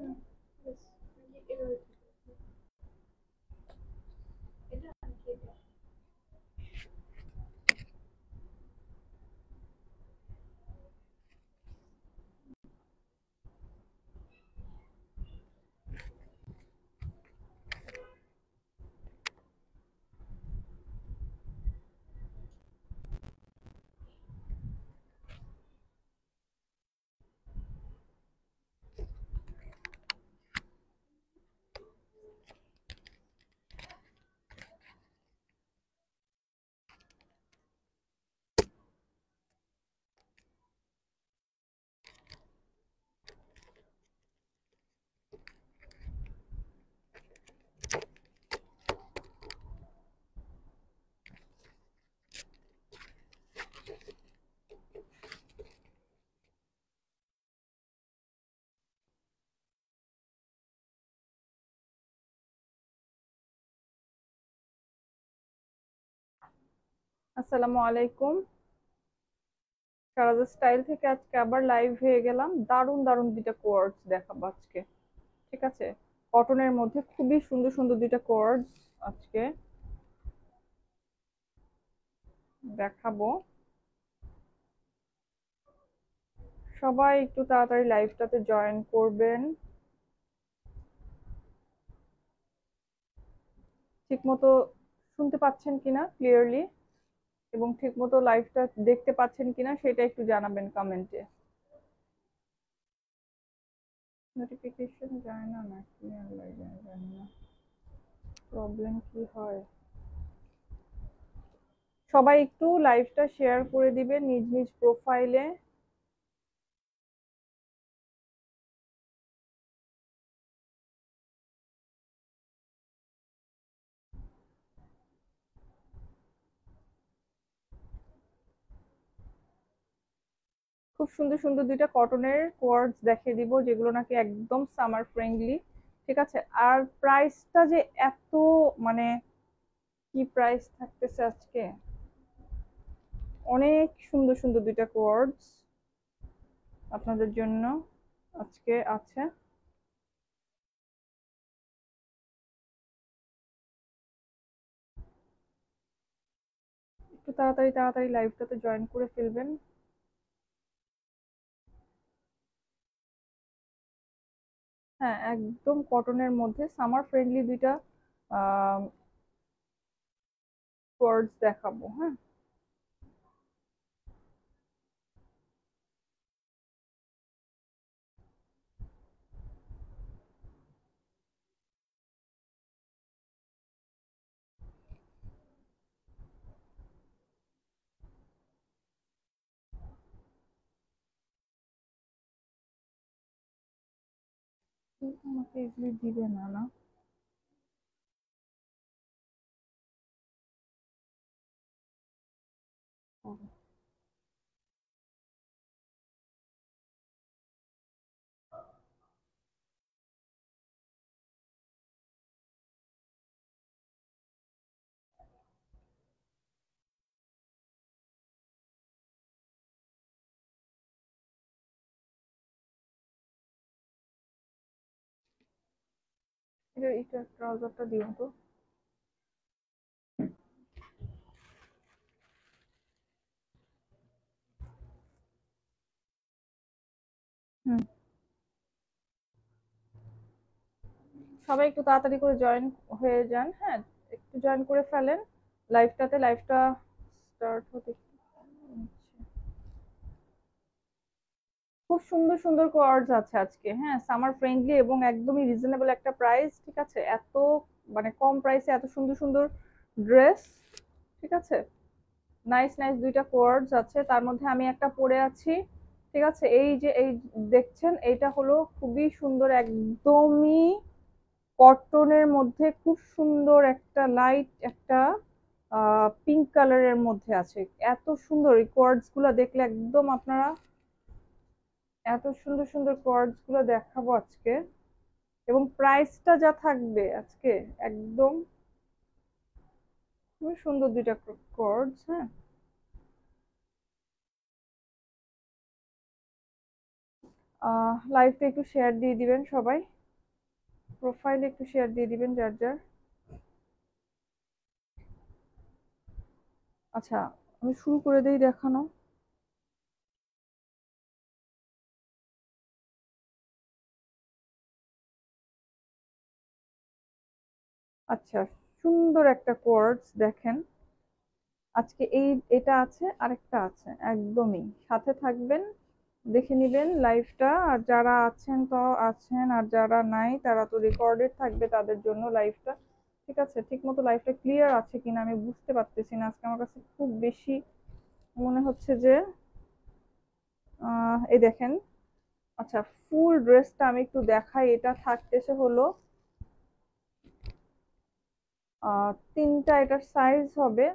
Yeah. আসসালামু আলাইকুম। সারাজা style থেকে আজকে আবার লাইভ হয়ে গেলাম। দারুণ দারুণ দুইটা কোয়ার্ডস দেখাবো আজকে। ঠিক আছে? কটনের মধ্যে খুবই সুন্দর সুন্দর দুইটা কোয়ার্ডস আজকে দেখাবো। সবাই একটু তাড়াতাড়ি লাইভটাতে জয়েন করবেন। ঠিক মতো শুনতে পাচ্ছেন কিনা ক্লিয়ারলি এবং ঠিকমতো লাইভটা দেখতে পাচ্ছেন কিনা সেটা একটু জানাবেন কমেন্টে নোটিফিকেশন যায় না আল্লাহ জানি না। প্রবলেম কি হয়? সবাই একটু লাইভটা শেয়ার করে দিবেন নিজ নিজ প্রোফাইলে খুব সুন্দর সুন্দর দুইটা কটনের কোয়ার্ডস দেখিয়ে দিব, যেগুলো নাকি একদম সামার ফ্রেন্ডলি ঠিক আছে? আর প্রাইসটা যে এত মানে কি প্রাইস থাকতেছে আজকে? অনেক সুন্দর সুন্দর দুইটা কোয়ার্ডস আপনাদের জন্য আজকে আছে। একটু তাড়াতাড়ি তাড়াতাড়ি লাইভটাতে জয়েন করে ফেলবেন। হ্যাঁ একদম কটনের মধ্যে সামার ফ্রেন্ডলি দুইটা কোয়ার্ডস দেখাবো হ্যাঁ। আমাকে ইজিলি দিবে না না? সবাই একটু তাড়াতাড়ি করে জয়েন হয়ে যান হ্যাঁ? একটু জয়েন করে ফেলেন। লাইভটাতে লাইভটা স্টার্ট হতে খুব সুন্দর সুন্দর কোয়ার্ডস আছে আজকে। হ্যাঁ সামার ফ্রেন্ডলি এবং একদমই রিজনেবল একটা প্রাইস ঠিক আছে? এত মানে কম প্রাইসে এত সুন্দর সুন্দর ড্রেস ঠিক আছে? নাইস নাইস দুইটা কোয়ার্ডস আছে। তার মধ্যে আমি একটা পরে আছি, ঠিক আছে? এই যে, এই দেখছেন, এইটা হলো খুবই সুন্দর, একদমই কটনের মধ্যে খুব সুন্দর একটা লাইট একটা পিঙ্ক কালারের মধ্যে আছে। এত সুন্দর এই কোয়ার্ডসগুলো দেখলে একদম আপনারা এত সুন্দর সুন্দরগুলো দেখাবো আজকে। এবং প্রাইসটা যা থাকবে আজকে একদম খুবই সুন্দর দুইটা কোয়ার্ডস হ্যাঁ। লাইভটা একটু শেয়ার দিয়ে দিবেন সবাই। প্রোফাইলে একটু শেয়ার দিয়ে দিবেন যার যার। আচ্ছা আমি শুরু করে দেই দেখানো। আচ্ছা সুন্দর একটা কোয়ার্ডস দেখেন। আজকে এই, এটা আছে, আরেকটা আছে, একদমই। সাথে থাকবেন, দেখে নেবেন লাইভটা আর যারা আছেন তো, আছেন আর যারা নাই, তারা তো রেকর্ডেড থাকবে তাদের জন্য লাইভটা ঠিক আছে? ঠিক মতো লাইভটা ক্লিয়ার আছে কিনা আমি বুঝতে পারতেছি না। আজকে আমার কাছে খুব বেশি মনে হচ্ছে যে এই দেখেন। আচ্ছা ফুল ড্রেসটা আমি একটু দেখাই। এটা থাকতেছে হলো তিনটা, এটার সাইজ হবে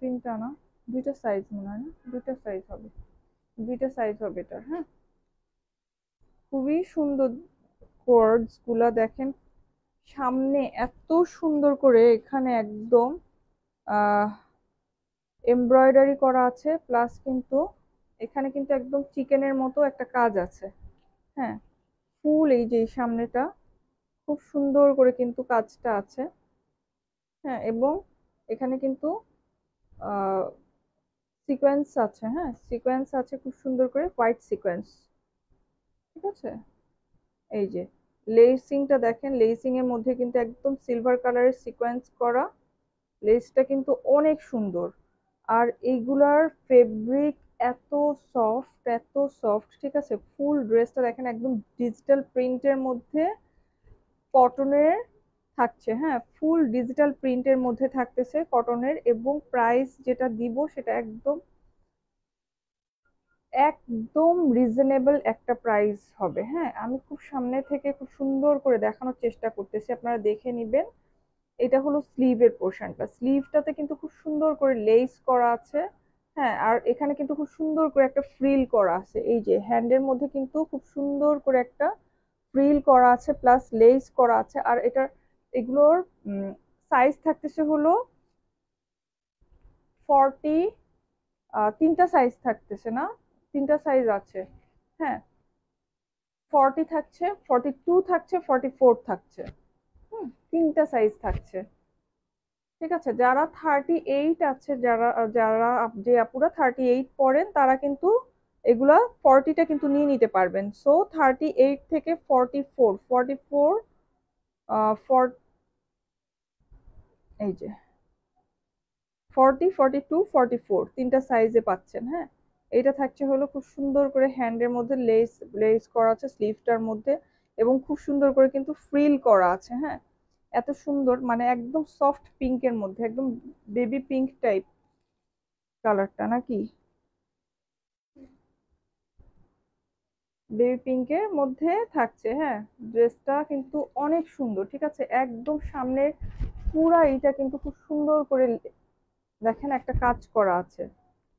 তিনটা না, দুইটা সাইজ মনে হয় না, দুইটা সাইজ হবে, দুইটা সাইজ হবে এটা হ্যাঁ? খুবই সুন্দরগুলা দেখেন, সামনে এত সুন্দর করে এখানে একদম এমব্রয়ডারি করা আছে প্লাস কিন্তু এখানে কিন্তু একদম চিকেনের মতো একটা কাজ আছে হ্যাঁ? ফুল এই যে সামনেটা, খুব সুন্দর করে কিন্তু কাজটা আছে। হ্যাঁ এবং এখানে কিন্তু সিকোয়েন্স আছে হ্যাঁ? সিকোয়েন্স আছে খুব সুন্দর করে হোয়াইট সিকোয়েন্স ঠিক আছে? এই যে লেসিংটা দেখেন লেসিং এর মধ্যে কিন্তু একদম সিলভার কালারের সিকোয়েন্স করা। লেসটা কিন্তু অনেক সুন্দর। আর এইগুলার ফেব্রিক এত সফট এত সফট ঠিক আছে? ফুল ড্রেসটা দেখেন, একদম ডিজিটাল প্রিন্টের মধ্যে কটনের থাকছে হ্যাঁ? ফুল ডিজিটাল প্রিন্টের মধ্যে থাকতেছে কটনের এবং প্রাইস যেটা দিব সেটা একদম একদম রিজনেবল একটা প্রাইস হবে হ্যাঁ? আমি খুব সামনে থেকে খুব সুন্দর করে দেখানোর চেষ্টা করতেছি, আপনারা দেখে নেবেন। এটা হলো স্লিভের পোর্শনটা স্লিভটাতে কিন্তু খুব সুন্দর করে লেস করা আছে হ্যাঁ? আর এখানে কিন্তু খুব সুন্দর করে একটা ফ্রিল করা আছে। এই যে হ্যান্ডের মধ্যে কিন্তু খুব সুন্দর করে একটা ফ্রিল করা আছে প্লাস লেস করা আছে। আর এটার এগুলোর সাইজ থাকতেছে হলো ফর্টি তিনটা সাইজ থাকতেছে না? তিনটা সাইজ আছে। হ্যাঁ ফর্টি থাকছে ফর্টি টু থাকছে ফর্টি ফোর থাকছে। হুম, তিনটা সাইজ থাকছে। ঠিক আছে, যারা থার্টি এইট আছে, যারা যারা যে আপুরা থার্টি এইট পড়েন, তারা কিন্তু এগুলা ফর্টিটা কিন্তু নিয়ে নিতে পারবেন। সো থার্টি এইট থেকে forty four forty four for এই যে forty forty two forty four তিনটা সাইজে পাচ্ছেন হ্যাঁ? এইটা থাকছে হলো খুব সুন্দর করে হ্যান্ডের মধ্যে লেস লেস করা আছে স্লিভটার মধ্যে এবং খুব সুন্দর করে কিন্তু ফ্রিল করা আছে হ্যাঁ? এত সুন্দর মানে একদম সফট পিঙ্কের মধ্যে, একদম বেবি পিঙ্ক টাইপ কালারটা নাকি? বেবি পিঙ্কের মধ্যে থাকছে হ্যাঁ? ড্রেসটা কিন্তু অনেক সুন্দর, ঠিক আছে? একদম সামনের পুরা এইটা কিন্তু খুব সুন্দর করে দেখেন একটা কাজ করা আছে।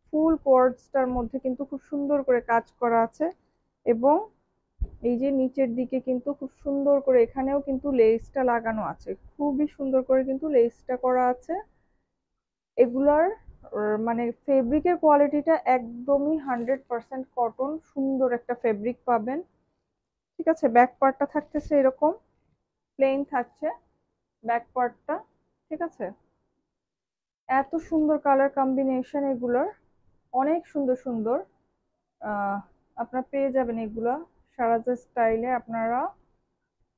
ফুল কোয়ার্ডসটার মধ্যে কিন্তু খুব সুন্দর করে কাজ করা আছে এবং এই যে নিচের দিকে কিন্তু খুব সুন্দর করে এখানেও কিন্তু লেসটা লাগানো আছে। খুবই সুন্দর করে কিন্তু লেসটা করা আছে। এগুলার মানে ফেব্রিকের কোয়ালিটিটা একদমই হান্ড্রেড পারসেন্ট কটন সুন্দর একটা ফেব্রিক পাবেন। ঠিক আছে ব্যাক পার্টটা থাকতেছে এরকম প্লেন থাকছে ব্যাক পার্টটা ঠিক আছে? এত সুন্দর কালার কম্বিনেশন এগুলোর, অনেক সুন্দর সুন্দর আপনারা পেয়ে যাবেন এগুলো। সারাজা স্টাইলে আপনারা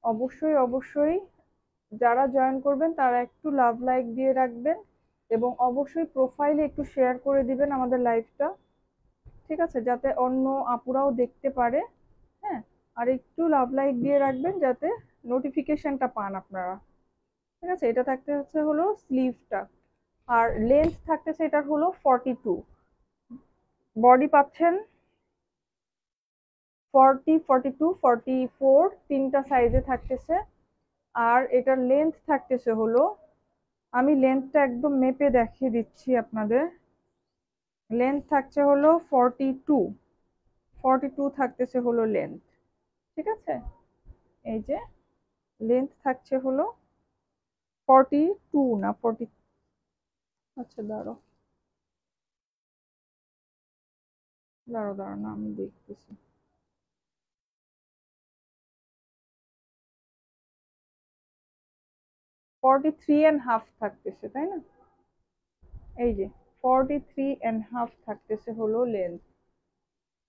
অবশ্যই অবশ্যই যারা জয়েন করবেন তারা একটু লাভ লাইক দিয়ে রাখবেন। এবং অবশ্যই প্রোফাইলে একটু শেয়ার করে দিবেন আমাদের লাইভটা ঠিক আছে? যাতে অন্য আপুরাও দেখতে পারে হ্যাঁ? আর একটু লাভ লাইক দিয়ে রাখবেন যাতে নোটিফিকেশনটা পান আপনারা, ঠিক আছে? এটা থাকতে হচ্ছে হলো স্লিভটা আর লেন্থ থাকতেছে এটার হলো ফর্টি টু বডি পাচ্ছেন forty forty two forty four তিনটা সাইজে থাকতেছে, আর এটার লেন্থ থাকতেছে হলো আমি লেন্থটা একদম মেপে দেখিয়ে দিচ্ছি আপনাদের। লেন্থ থাকছে হলো ফর্টি টু ফর্টি টু থাকতেছে হলো লেন্থ ঠিক আছে? এই যে লেন্থ থাকছে হলো ফর্টি টু না ফর্টি আচ্ছা দাঁড়ো দাঁড়ো দাঁড়ো না, আমি দেখতেছি। ফর্টি থ্রি অ্যান্ড হাফ থাকতেছে, তাই না? এই যে ফর্টি থ্রি অ্যান্ড হাফ থাকতেছে হলো লেন্থ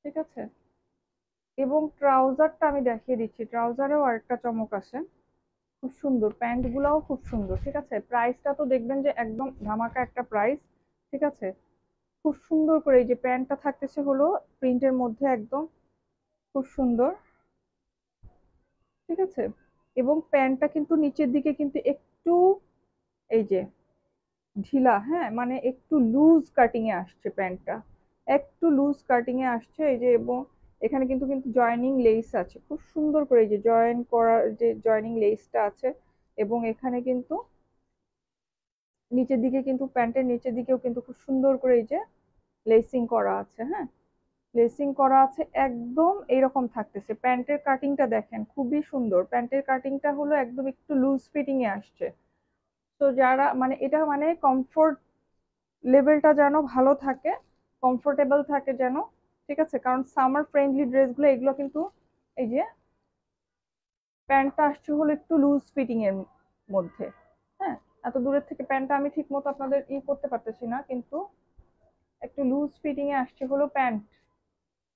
ঠিক আছে? এবং ট্রাউজারটা আমি দেখিয়ে দিচ্ছি ট্রাউজারেও আরেকটা চমক আছে, খুব সুন্দর, প্যান্টগুলোও খুব সুন্দর, ঠিক আছে? প্রাইসটা তো দেখবেন যে একদম ধামাকা একটা প্রাইস ঠিক আছে? খুব সুন্দর করে এই যে প্যান্টটা থাকতেছে হলো প্রিন্টের মধ্যে একদম, খুব সুন্দর, ঠিক আছে? এবং প্যান্টটা কিন্তু নিচের দিকে কিন্তু একটু, এই যে, ঢিলা হ্যাঁ মানে একটু লুজ কাটিং এ আসছে প্যান্টটা। একটু লুজ কাটিং এ আসছে, এই যে, এবং এখানে কিন্তু কিন্তু জয়েনিং লেস আছে। খুব সুন্দর করে এই যে জয়েন করার যে জয়েনিং লেসটা আছে, এবং এখানে কিন্তু নিচের দিকে কিন্তু, প্যান্টের নিচের দিকেও কিন্তু খুব সুন্দর করে এই যে লেসিং করা আছে হ্যাঁ। লেসিং করা আছে একদম এইরকম থাকতেছে। প্যান্টের কাটিংটা দেখেন, খুবই সুন্দর। প্যান্টের কাটিংটা হলো একদম একটু লুজ ফিটিং এ আসছে। তো যারা মানে এটা মানে কমফোর্ট লেভেলটা যেন ভালো থাকে কমফোর্টেবল থাকে যেন, ঠিক আছে? কারণ সামার ফ্রেন্ডলি ড্রেসগুলো এগুলো কিন্তু এই যে প্যান্টটা আসছে হলো একটু লুজ ফিটিং এর মধ্যে। হ্যাঁ? এত দূরের থেকে প্যান্টটা আমি ঠিক মতো আপনাদের ই করতে পারতেছি না, কিন্তু একটু লুজ ফিটিং এ আসছে হলো প্যান্ট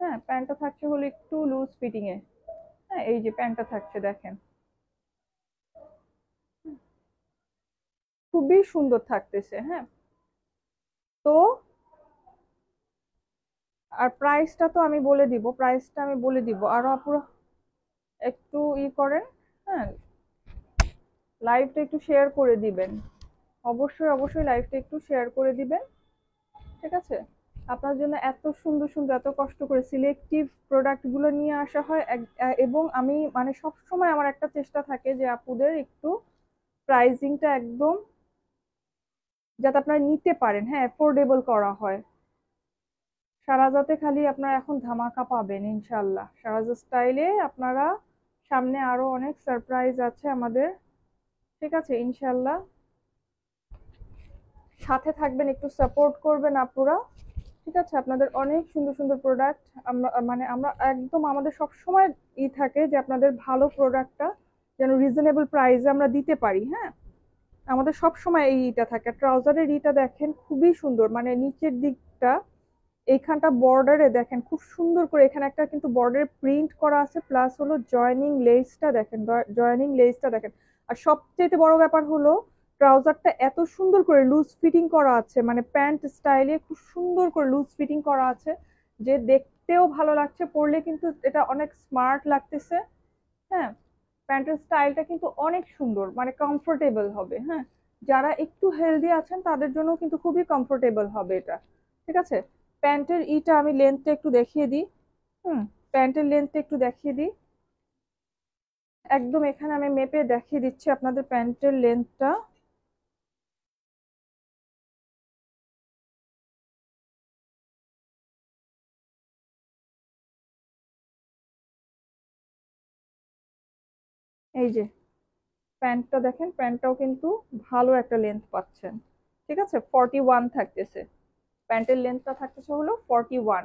হ্যাঁ প্যান্টটা থাকছে হলো একটু লুজ ফিটিং এ হ্যাঁ এই যে প্যান্টটা থাকছে, দেখেন। খুবই সুন্দর থাকতেছে হ্যাঁ। তো, আর প্রাইসটা তো আমি বলে দিব প্রাইসটা আমি বলে দিব। আরও আপুরা একটু ই করেন হ্যাঁ। লাইভটা একটু শেয়ার করে দিবেন। অবশ্যই অবশ্যই লাইভটা একটু শেয়ার করে দিবেন। ঠিক আছে? আপনার জন্য এত সুন্দর সুন্দর, এত কষ্ট করে সিলেক্টিভ প্রোডাক্টগুলো নিয়ে আসা হয়। এবং আমি মানে সব সময় আমার একটা চেষ্টা থাকে যে আপুদের একটু প্রাইজিংটা একদম যাতে আপনারা নিতে পারেন হ্যাঁ অ্যাফোর্ডেবল করা হয়। সারাজাতে খালি আপনারা এখন ধামাকা পাবেন ইনশাল্লাহ সারাজা স্টাইলে আপনারা সামনে আরও অনেক সারপ্রাইজ আছে আমাদের। ঠিক আছে ইনশাল্লাহ সাথে থাকবেন, একটু সাপোর্ট করবেন আপুরা। ঠিক আছে? আপনাদের অনেক সুন্দর সুন্দর প্রোডাক্ট আমরা মানে আমরা একদম আমাদের সব সময় ই থাকে যে আপনাদের ভালো প্রোডাক্টটা যেন রিজনেবল প্রাইসে আমরা দিতে পারি হ্যাঁ? আমাদের সব সময় এই ইটা থাকে। ট্রাউজারের ইটা দেখেন খুবই সুন্দর মানে নিচের দিকটা, এইখানটা বর্ডারে দেখেন খুব সুন্দর করে, এখানে একটা কিন্তু বর্ডারে প্রিন্ট করা আছে প্লাস হলো জয়নিং লেসটা দেখেন জয়নিং লেসটা দেখেন। আর সবচেয়ে বড় ব্যাপার হলো ট্রাউজারটা এত সুন্দর করে লুজ ফিটিং করা আছে মানে প্যান্ট স্টাইলে খুব সুন্দর করে লুজ ফিটিং করা আছে, যে দেখতেও ভালো লাগছে, পরলে কিন্তু এটা অনেক স্মার্ট লাগতেছে হ্যাঁ? প্যান্টের স্টাইলটা কিন্তু অনেক সুন্দর মানে কমফোর্টেবল হবে হ্যাঁ? যারা একটু হেলদি আছেন, তাদের জন্য কিন্তু খুবই কমফোর্টেবল হবে এটা, ঠিক আছে? প্যান্টের ইটা আমি লেন্থটা একটু দেখিয়ে দিই, হুম? প্যান্টের লেন্থটা একটু দেখিয়ে দিই। একদম এখানে আমি মেপে দেখিয়ে দিচ্ছি আপনাদের প্যান্টের লেন্থটা এই যে, প্যান্টটা দেখেন, প্যান্টটাও কিন্তু ভালো একটা লেন্থ পাচ্ছেন। ঠিক আছে? ফর্টি ওয়ান থাকতেছে। প্যান্টের লেন্থটা থাকতেছে হলো ফর্টি ওয়ান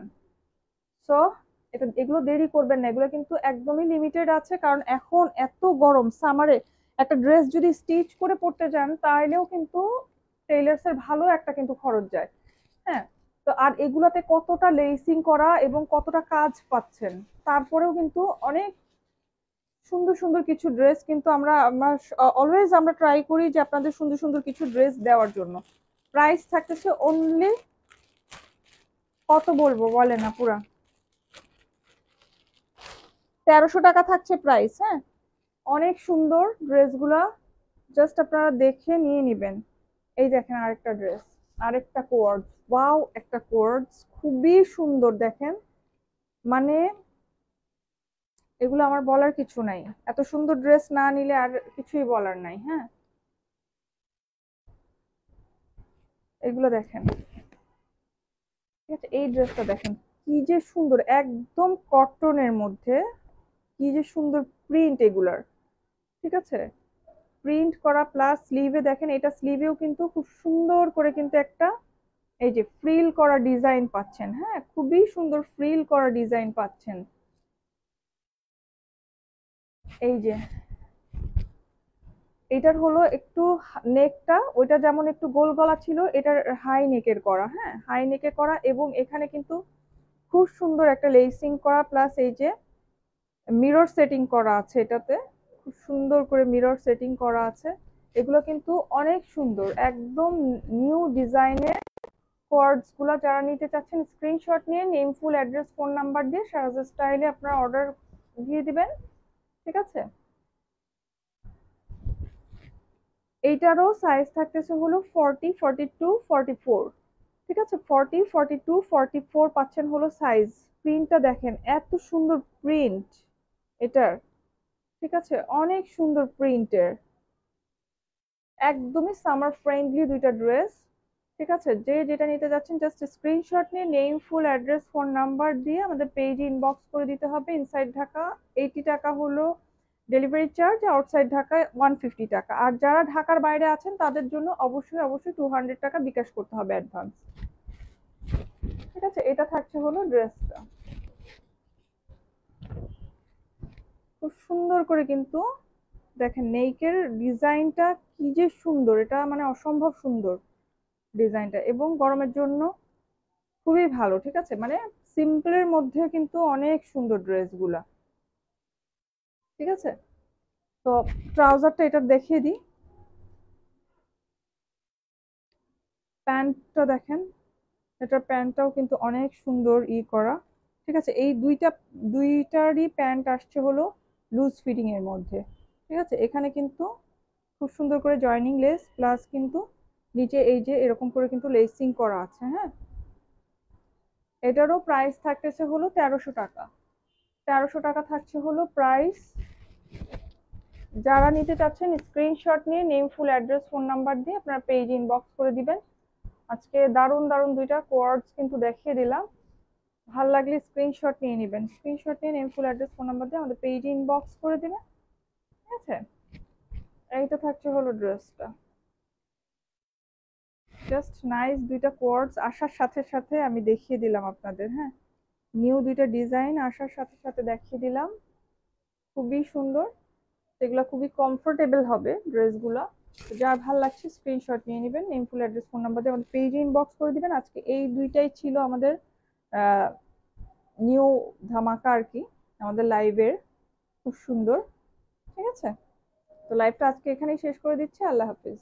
সো এটা, এগুলো দেরি করবেন না। এগুলো কিন্তু একদমই লিমিটেড আছে, কারণ এখন এত গরম সামারে একটা ড্রেস যদি স্টিচ করে পড়তে যান তাহলেও কিন্তু টেইলার্স এর ভালো একটা কিন্তু খরচ যায়। হ্যাঁ? তো আর এগুলাতে কতটা লেসিং করা এবং কতটা কাজ পাচ্ছেন, তারপরেও কিন্তু অনেক সুন্দর সুন্দর কিছু ড্রেস কিন্তু আমরা আমরা অলওয়েজ আমরা ট্রাই করি যে আপনাদের সুন্দর সুন্দর কিছু ড্রেস দেওয়ার জন্য। প্রাইস থাকতেছে অনলি কত বলব বলে না পুরা। তেরোশো টাকা থাকছে প্রাইস হ্যাঁ? অনেক সুন্দর ড্রেসগুলা জাস্ট আপনারা দেখে নিয়ে নিবেন। এই দেখেন আরেকটা ড্রেস আরেকটা কোয়ার্ডস ওয়াও একটা কোয়ার্ডস খুবই সুন্দর দেখেন। মানে এগুলো আমার বলার কিছু নাই। এত সুন্দর ড্রেস না নিলে আর কিছুই বলার নাই হ্যাঁ? এগুলো দেখেন। ঠিক আছে, এই ড্রেসটা দেখেন, কি যে সুন্দর, একদম কটনের মধ্যে, কি যে সুন্দর প্রিন্ট এগুলার। ঠিক আছে? প্রিন্ট করা প্লাস স্লিভে দেখেন, এটা স্লিভেও কিন্তু খুব সুন্দর করে কিন্তু একটা, এই যে ফ্রিল করা ডিজাইন পাচ্ছেন হ্যাঁ? খুবই সুন্দর ফ্রিল করা ডিজাইন পাচ্ছেন। এই যে, এটার হলো একটু নেকটা, ওইটা যেমন একটু গোল গলা ছিল, এটার হাই নেকের করা হ্যাঁ? হাই নেকে করা এবং এখানে কিন্তু খুব সুন্দর একটা লেসিং করা প্লাস এই যে মিরর সেটিং করা আছে এটাতে, খুব সুন্দর করে মিরর সেটিং করা আছে। এগুলো কিন্তু অনেক সুন্দর, একদম নিউ ডিজাইনের কোয়ার্ডসগুলো যারা নিতে চাচ্ছেন স্ক্রিনশট নিয়ে name full address phone number দিয়ে, সারাজ স্টাইলে আপনারা অর্ডার দিয়ে দিবেন। ঠিক আছে? এইটারও সাইজ থাকতেছে হলো forty forty two forty four ঠিক আছে? Forty forty two forty four পাচ্ছেন হলো সাইজ প্রিন্টটা দেখেন, এত সুন্দর প্রিন্ট এটার। ঠিক আছে? অনেক সুন্দর প্রিন্টের একদমই সামার ফ্রেন্ডলি দুইটা ড্রেস ঠিক আছে? যে যেটা নিতে যাচ্ছেন জাস্ট স্ক্রিনশট নিয়ে name full address phone number দিয়ে আমাদের পেজে ইনবক্স করে দিতে হবে। ইনসাইড ঢাকা এইটি টাকা হলো ডেলিভারি চার্জ আউটসাইড ঢাকায় ওয়ান ফিফটি টাকা। আর যারা ঢাকার বাইরে আছেন, তাদের জন্য অবশ্যই অবশ্যই টু হান্ড্রেড টাকা বিকাশ করতে হবে অ্যাডভান্স ঠিক আছে? এটা থাকছে হলো ড্রেসটা খুব সুন্দর করে কিন্তু দেখেন নেইকের ডিজাইনটা কি যে সুন্দর। এটা মানে অসম্ভব সুন্দর। ডিজাইনটা এবং গরমের জন্য খুবই ভালো, ঠিক আছে? মানে সিম্পলের মধ্যে কিন্তু অনেক সুন্দর ড্রেসগুলা, ঠিক আছে? তো ট্রাউজারটা এটা দেখিয়ে দিই। প্যান্টটা দেখেন এটার প্যান্টটাও কিন্তু অনেক সুন্দর ই করা, ঠিক আছে? এই দুইটা, দুইটারই প্যান্ট আসছে হলো লুজ ফিটিং এর মধ্যে, ঠিক আছে? এখানে কিন্তু খুব সুন্দর করে জয়নিং লেস প্লাস কিন্তু নিচে এই যে এরকম করে কিন্তু লেসিং করা আছে হ্যাঁ? এটারও প্রাইস থাকতেছে হলো তেরোশো টাকা। তেরোশো টাকা থাকছে হলো প্রাইস যারা নিতে চাচ্ছেন স্ক্রিনশট নিয়ে name full address phone number দিয়ে আপনার পেজ ইনবক্স করে দিবেন। আজকে দারুণ দারুণ দুইটা কোয়ার্ডস কিন্তু দেখিয়ে দিলাম। ভালো লাগলে স্ক্রিনশট নিয়ে নেবেন। স্ক্রিনশট নিয়ে name full address phone number দিয়ে আমাদের পেজে ইনবক্স করে দিবেন। ঠিক আছে? এইটা থাকছে হলো ড্রেসটা জাস্ট নাইস দুইটা কোয়ার্ডস আসার সাথে সাথে আমি দেখিয়ে দিলাম আপনাদের হ্যাঁ? নিউ দুইটা ডিজাইন আসার সাথে সাথে দেখিয়ে দিলাম। খুবই সুন্দর। সেগুলো খুবই কমফোর্টেবল হবে ড্রেসগুলো। যার ভালো লাগছে স্ক্রিনশট নিয়ে নেবেন name full address phone number দিয়ে আমাদের পেজে ইনবক্স করে দিবেন। আজকে এই দুইটাই ছিল আমাদের নিউ ধামাকা আর কি, আমাদের লাইভের খুব সুন্দর। ঠিক আছে? তো লাইভটা আজকে এখানেই শেষ করে দিচ্ছি। আল্লাহ হাফিজ।